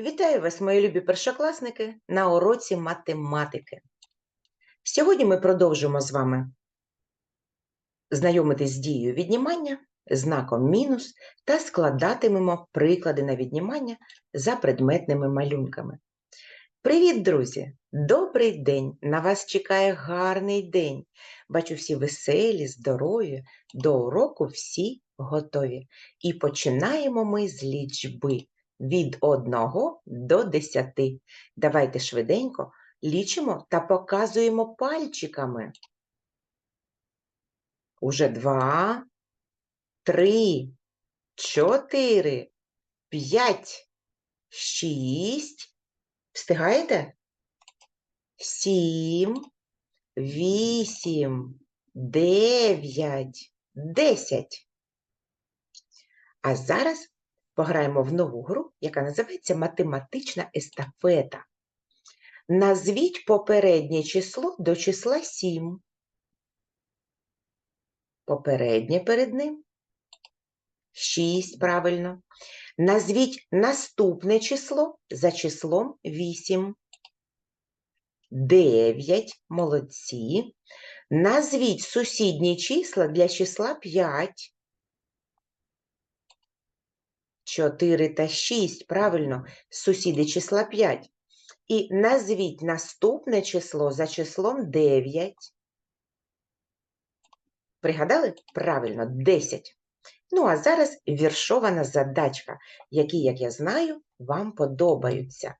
Вітаю вас, мої любі першокласники, на уроці математики. Сьогодні ми продовжимо з вами знайомитись з дією віднімання, знаком мінус та складатимемо приклади на віднімання за предметними малюнками. Привіт, друзі! Добрий день! На вас чекає гарний день. Бачу всі веселі, здорові, до уроку всі готові. І починаємо ми з лічби від 1 до 10. Давайте швиденько лічимо та показуємо пальчиками. Уже 2, 3, 4, 5, 6. Встигаєте? 7, 8, 9, 10. А зараз пограємо в нову гру, яка називається математична естафета. Назвіть попереднє число до числа 7. Попереднє перед ним. 6, правильно. Назвіть наступне число за числом 8. 9, молодці. Назвіть сусідні числа для числа 5. 4 та 6, правильно, сусіди числа 5. І назвіть наступне число за числом 9. Пригадали? Правильно, 10. Ну, а зараз віршована задачка, які, як я знаю, вам подобаються.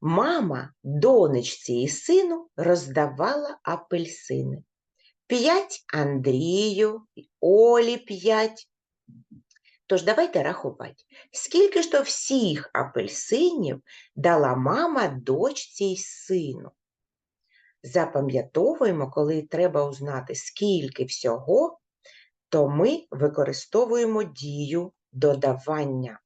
Мама донечці і сину роздавала апельсини. П'ять Андрію, Олі п'ять, Тож давайте рахувати, скільки ж то всіх апельсинів дала мама дочці й сину. Запам'ятовуємо, коли треба узнати, скільки всього, то ми використовуємо дію додавання.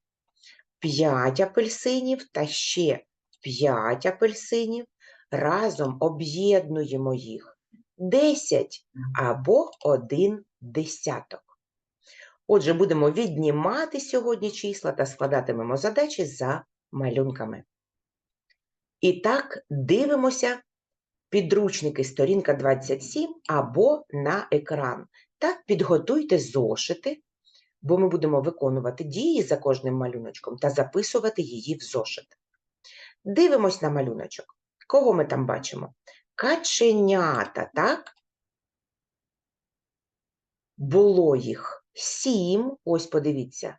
5 апельсинів та ще 5 апельсинів. Разом об'єднуємо їх 10 або 1 десяток. Отже, будемо віднімати сьогодні числа та складатимемо задачі за малюнками. І так, дивимося підручники сторінка 27 або на екран. Та підготуйте зошити, бо ми будемо виконувати дії за кожним малюночком та записувати її в зошит. Дивимось на малюночок. Кого ми там бачимо? Каченята, так? Було їх сім, ось подивіться,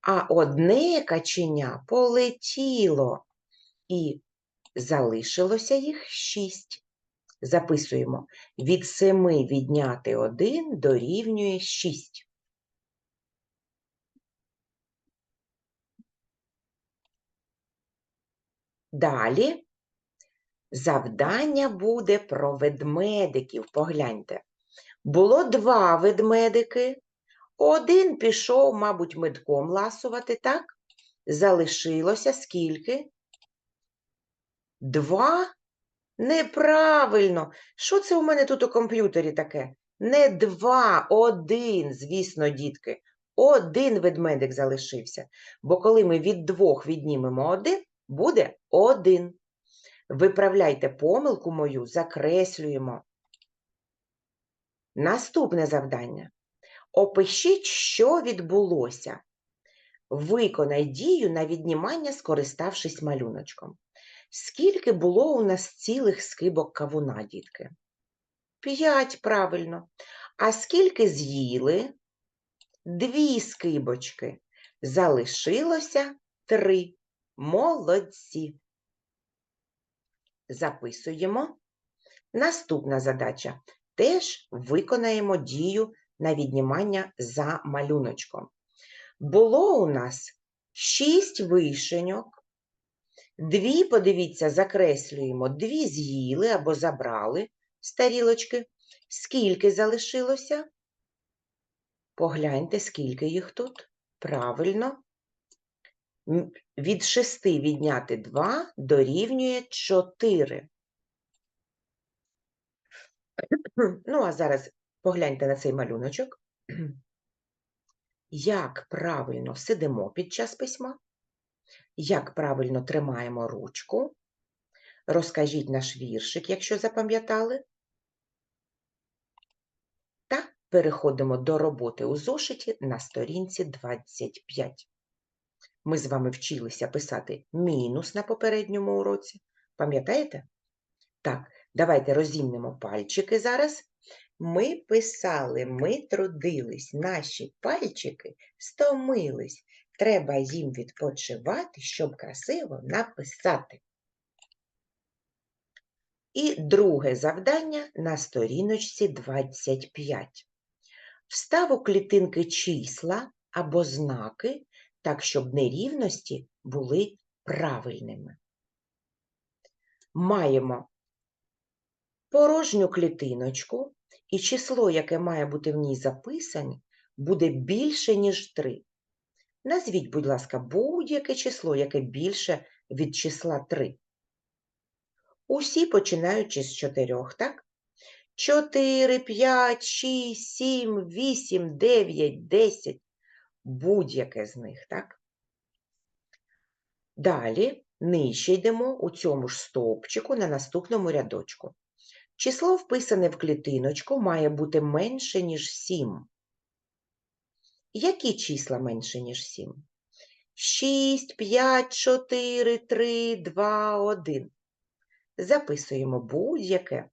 а одне каченя полетіло, і залишилося їх шість. Записуємо, від семи відняти один дорівнює шість. Далі завдання буде про ведмедиків. Погляньте. Було два ведмедики, один пішов, мабуть, медком ласувати, так? Залишилося скільки? Два? Неправильно. Що це у мене тут у комп'ютері таке? Не два, один, звісно, дітки. Один ведмедик залишився. Бо коли ми від двох віднімемо один, буде один. Виправляйте помилку мою, закреслюємо. Наступне завдання. Опишіть, що відбулося. Виконай дію на віднімання, скориставшись малюночком. Скільки було у нас цілих скибок кавуна, дітки? П'ять, правильно. А скільки з'їли? Дві скибочки. Залишилося три. Молодці. Записуємо. Наступна задача. Теж виконаємо дію на віднімання за малюночком. Було у нас шість вишеньок. Дві, подивіться, закреслюємо, дві з'їли або забрали з тарілочки. Скільки залишилося? Погляньте, скільки їх тут. Правильно. Від шести відняти два дорівнює чотири. Ну, а зараз Погляньте на цей малюночок. Як правильно сидимо під час письма? Як правильно тримаємо ручку? Розкажіть наш віршик, якщо запам'ятали. Та переходимо до роботи у зошиті на сторінці 25. Ми з вами вчилися писати мінус на попередньому уроці. Пам'ятаєте? Так, давайте розімнемо пальчики зараз. Ми писали, ми трудились, наші пальчики стомились. Треба їм відпочивати, щоб красиво написати. І друге завдання на сторіночці 25. Встав у клітинки числа або знаки, так, щоб нерівності були правильними. Маємо порожню клітиночку, і число, яке має бути в ній записане, буде більше, ніж 3. Назвіть, будь ласка, будь-яке число, яке більше від числа 3. Усі починаючи з 4, так? 4, 5, 6, 7, 8, 9, 10. Будь-яке з них, так? Далі нижче йдемо у цьому ж стовпчику на наступному рядочку. Число, вписане в клітиночку, має бути менше, ніж 7. Які числа менше, ніж 7? 6, 5, 4, 3, 2, 1. Записуємо будь-яке.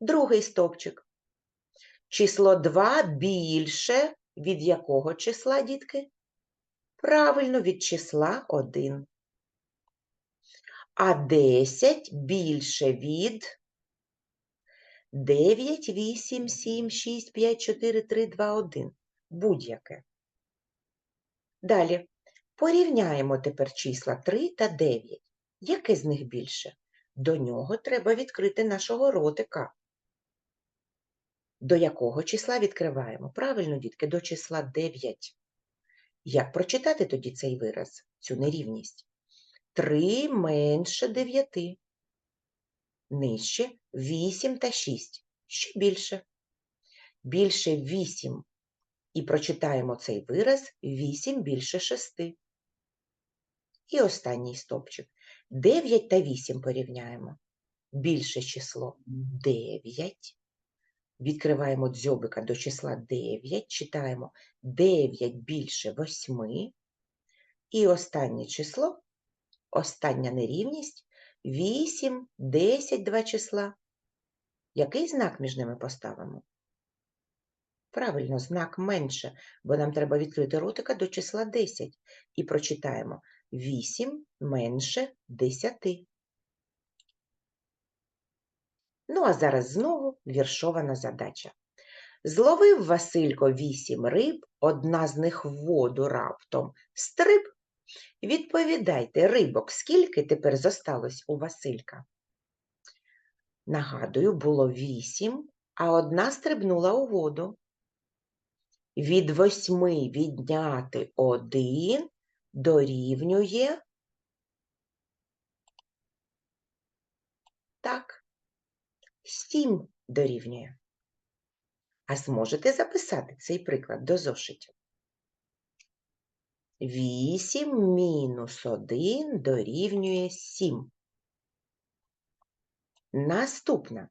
Другий стовпчик. Число 2 більше від якого числа, дітки? Правильно, від числа 1. А 10 більше від 9, 8, 7, 6, 5, 4, 3, 2, 1. Будь-яке. Далі. Порівняємо тепер числа 3 та 9. Яке з них більше? До нього треба відкрити нашого ротика. До якого числа відкриваємо? Правильно, дітки, до числа 9. Як прочитати тоді цей вираз, цю нерівність? 3 менше 9. Нижче 8 та 6. Ще більше. Більше 8. І прочитаємо цей вираз 8 більше 6. І останній стопчик. 9 та 8 порівняємо. Більше число 9. Відкриваємо дзьобика до числа 9, читаємо 9 більше 8. І останнє число, остання нерівність 8, 10 два числа. Який знак між ними поставимо? Правильно, знак менше, бо нам треба відкрити ротика до числа 10. І прочитаємо 8 менше 10. Ну, а зараз знову віршована задача. Зловив Василько вісім риб, одна з них в воду раптом. Стриб. Відповідайте, рибок, скільки тепер зосталось у Василька? Нагадую, було вісім, а одна стрибнула у воду. Від восьми відняти один дорівнює. Так, сім дорівнює. А зможете записати цей приклад до зошитів? 8 мінус 1 дорівнює 7. Наступна.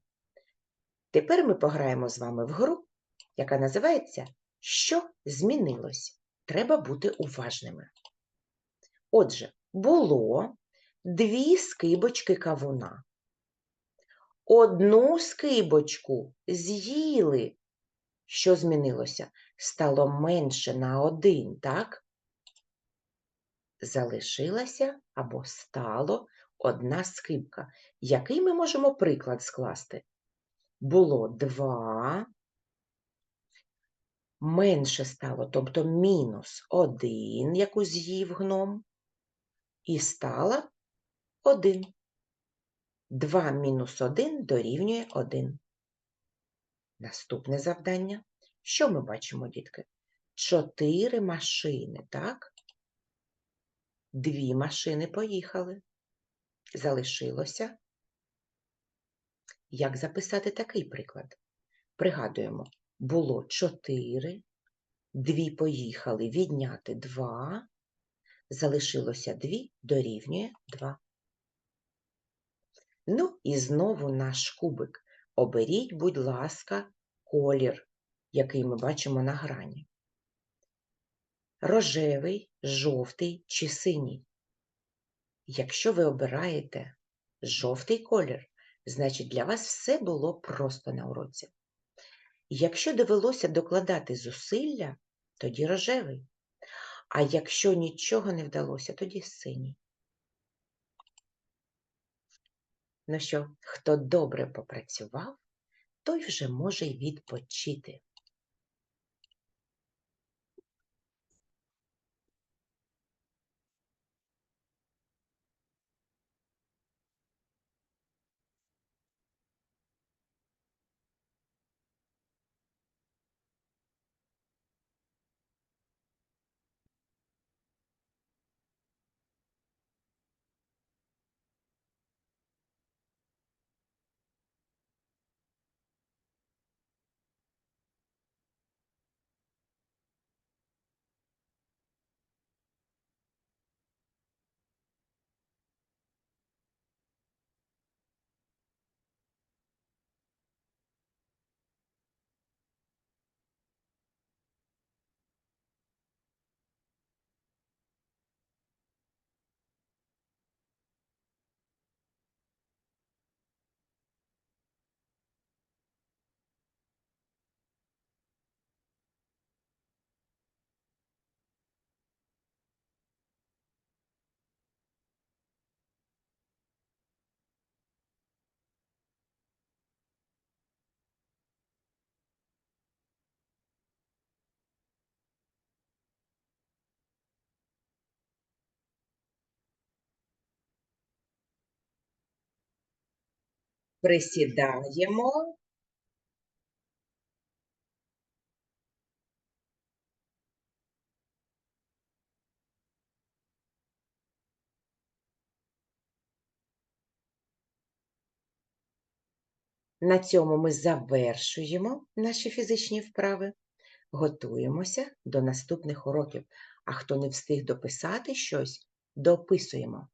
Тепер ми пограємо з вами в гру, яка називається Що змінилось? Треба бути уважними. Отже, було дві скибочки кавуна. Одну скибочку з'їли. Що змінилося? Стало менше на один, так? Залишилася або стало одна скибка. Який ми можемо приклад скласти? Було два, менше стало, тобто мінус один, яку з'їв гном, і стало один. 2 мінус 1 дорівнює 1. Наступне завдання. Що ми бачимо, дітки? Чотири машини, так? Дві машини поїхали. Залишилося. Як записати такий приклад? Пригадуємо, було чотири, дві поїхали відняти два, залишилося 2 дорівнює 2. Ну і знову наш кубик. Оберіть, будь ласка, колір, який ми бачимо на грані. Рожевий, жовтий чи синій. Якщо ви обираєте жовтий колір, значить для вас все було просто на уроці. Якщо довелося докладати зусилля, тоді рожевий. А якщо нічого не вдалося, тоді синій. Ну що, хто добре попрацював, той вже може й відпочити. Присідаємо. На цьому ми завершуємо наші фізичні вправи. Готуємося до наступних уроків. А хто не встиг дописати щось, дописуємо.